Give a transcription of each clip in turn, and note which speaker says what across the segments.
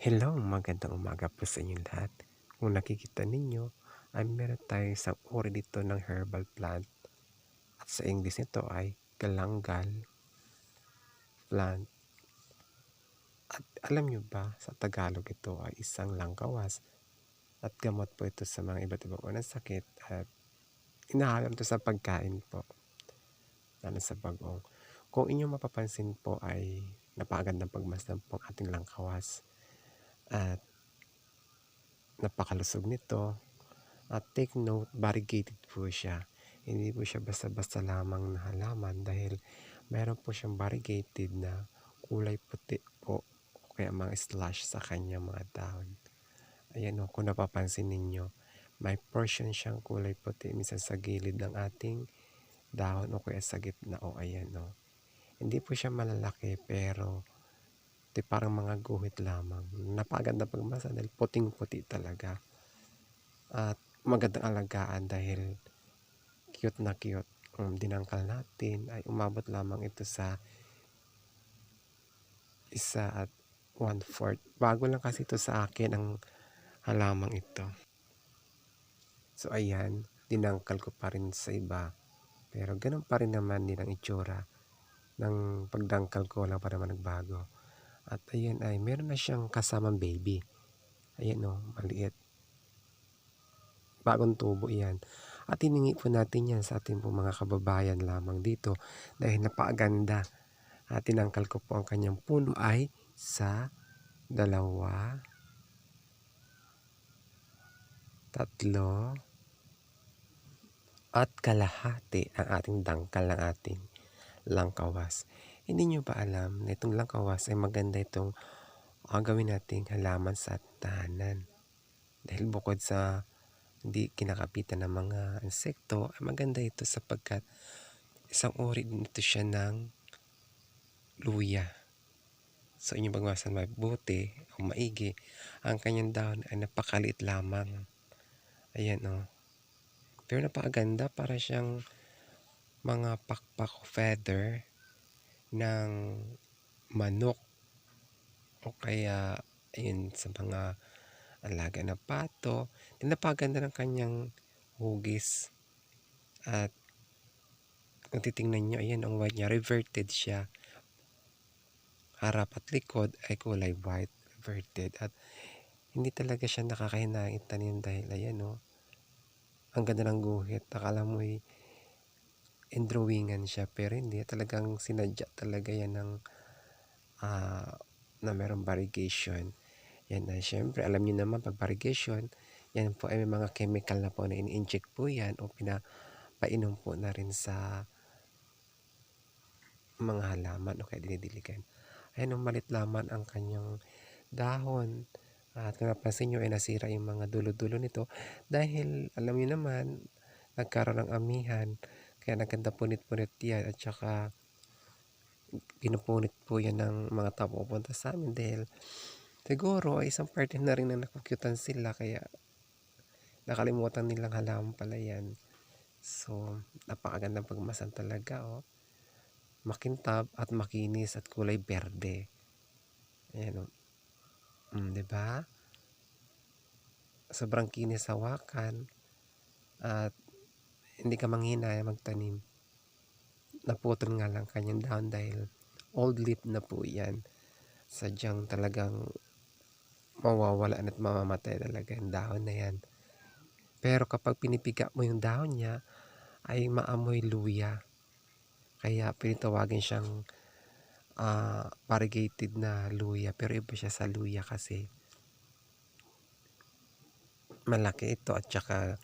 Speaker 1: Hello, magandang umaga po sa inyong lahat. Kung nakikita ninyo, ay meron tayo isang uri dito ng herbal plant. At sa English nito ay galanggal plant. At alam nyo ba, sa Tagalog ito ay isang langkawas. At gamot po ito sa mga iba't ibang unang sakit. At inahalam ito sa pagkain po. Lalo sa bagong. Kung inyong mapapansin po ay napakagandang pagmasdan po ang ating langkawas at napakalusog nito. At take note, variegated po siya. Hindi po siya basta-basta lamang na halaman dahil meron po siyang variegated na kulay puti po o kaya mga slash sa kanyang mga dahon. Ayan o, kung napapansin ninyo, may portion siyang kulay puti minsan sa gilid ng ating dahon o kaya sa gitna o ayan o. Hindi po siya malalaki pero Ito parang mga guhit lamang. Napakaganda pagmasa dahil puting-puti talaga. At magandang alagaan dahil cute na cute. Um, dinangkal natin ay umabot lamang ito sa isa at one fourth. Bago lang kasi ito sa akin ang halamang ito. So ayan, dinangkal ko pa rin sa iba. Pero ganun pa rin naman din ang itsura ng pagdangkal ko lang pa naman nagbago. At ayan ay meron na siyang kasamang baby. Ayan o, maliit. Bagong tubo yan. At hiningi po natin yan sa ating po mga kababayan lamang dito dahil napakaganda. At tinangkal ko po ang kanyang puno ay sa dalawa, tatlo, at kalahati ang ating dangkal ng ating langkawas. Hindi nyo ba alam na itong langkawas ay maganda itong uh, gawin nating halaman sa tahanan. Dahil bukod sa hindi kinakapitan ng mga insekto, ay maganda ito sapagkat isang uri din ito siya ng luya. So inyong bagwasan mabuti o maigi, ang kanyang dahon ay napakaliit lamang. Ayan o. Oh. Pero napakaganda para siyang mga pakpak feather ng manok o kaya ayun sa mga alaga na pato. Napakaganda ng kanyang hugis at kung titingnan nyo, ayan ang white niya, reverted siya. Harap at likod ay kulay white, reverted. At hindi talaga siya nakakahinangin tanim dahil ayan o, oh, ang ganda ng guhit. Akala mo ay drawingan siya pero hindi talagang sinadya talaga yan ng uh, na merong variegation. Yan na syempre alam niyo naman pag variegation yan po ay may mga chemical na po na in-inject po yan o pinapainom po na rin sa mga halaman o kaya dinidiligan. Ayan, malit lamang ang kanyang dahon. At kung napansin nyo ay nasira yung mga dulo-dulo nito dahil alam niyo naman nagkaroon ng amihan kaya naganda punit-punit yan at saka pinupunit po yan ng mga tao pupunta sa amin dahil siguro isang parte na rin na nakukyutan sila kaya nakalimutan nilang halaman pala yan. So, napakagandang pagmasan talaga oh. Makintab at makinis at kulay berde. Ayan oh. Mm, 'di ba? Sobrang kinis hawakan at hindi ka manghinaya magtanim. Naputol nga lang kanyang dahon dahil old leaf na po yan. Sadyang talagang mawawala at mamamatay talaga yung dahon na yan. Pero kapag pinipiga mo yung dahon niya, ay maamoy luya. Kaya pinitawagin siyang uh, variegated na luya pero iba siya sa luya kasi malaki ito at saka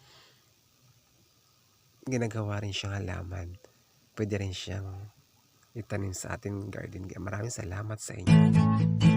Speaker 1: ginagawa rin siyang halaman. Pwede rin siyang itanim sa ating garden. Maraming salamat sa inyo